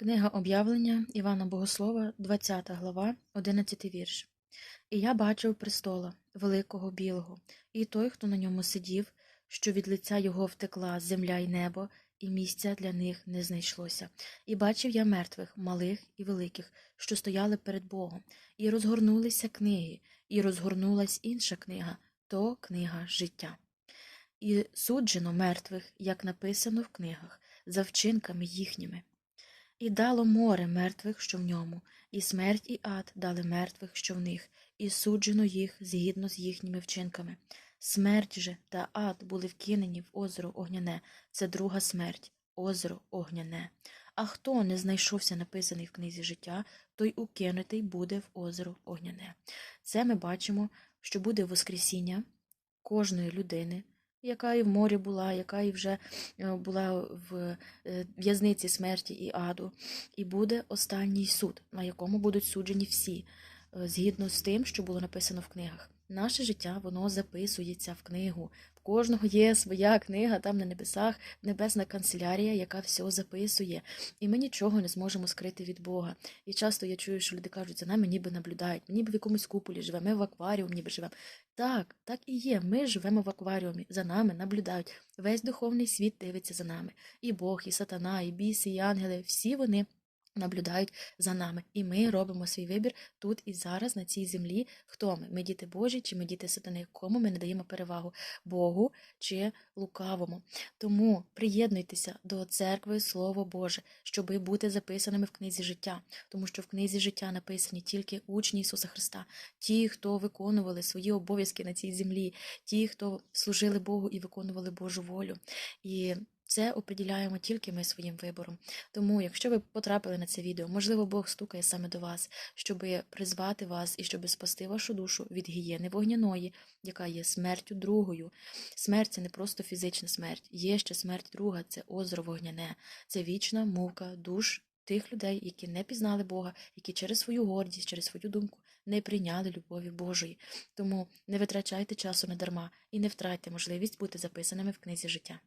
Книга об'явлення Івана Богослова, 20 глава, 11 вірш. І я бачив престола, великого білого, і той, хто на ньому сидів, що від лиця його втекла земля й небо, і місця для них не знайшлося. І бачив я мертвих, малих і великих, що стояли перед Богом, і розгорнулися книги, і розгорнулась інша книга то книга життя. І суджено мертвих, як написано в книгах, за вчинками їхніми. І дало море мертвих, що в ньому, і смерть і ад дали мертвих, що в них, і суджено їх згідно з їхніми вчинками. Смерть же та ад були вкинені в озеро огняне, це друга смерть, озеро огняне. А хто не знайшовся написаний в книзі життя, той укинутий буде в озеро огняне. Це ми бачимо, що буде Воскресіння кожної людини, яка і в морі була, яка і вже е, була в е, в'язниці смерті і аду, і буде останній суд, на якому будуть суджені всі, е, згідно з тим, що було написано в книгах. Наше життя воно записується в книгу. Кожного є своя книга там на небесах, небесна канцелярія, яка все записує. І ми нічого не зможемо скрити від Бога. І часто я чую, що люди кажуть, за нами ніби наблюдають, ми ніби в якомусь куполі живемо, ми в акваріумі ніби живемо. Так, так і є. Ми живемо в акваріумі, за нами наблюдають. Весь духовний світ дивиться за нами. І Бог, і сатана, і біси, і ангели всі вони наблюдають за нами. І ми робимо свій вибір тут і зараз, на цій землі. Хто ми? Ми діти Божі чи ми діти сатани? Кому ми не даємо перевагу Богу чи лукавому? Тому приєднуйтеся до церкви Слово Боже, щоби бути записаними в книзі життя, тому що в книзі життя написані тільки учні Ісуса Христа, ті, хто виконували свої обов'язки на цій землі, ті, хто служили Богу і виконували Божу волю. І це оприділяємо тільки ми своїм вибором. Тому, якщо ви потрапили на це відео, можливо, Бог стукає саме до вас, щоб призвати вас і щоб спасти вашу душу від гієни вогняної, яка є смертю другою. Смерть це не просто фізична смерть, є ще смерть друга, це озеро вогняне, це вічна мука душ тих людей, які не пізнали Бога, які через свою гордість, через свою думку не прийняли любові Божої. Тому не витрачайте часу надарма і не втратьте можливість бути записаними в книзі життя.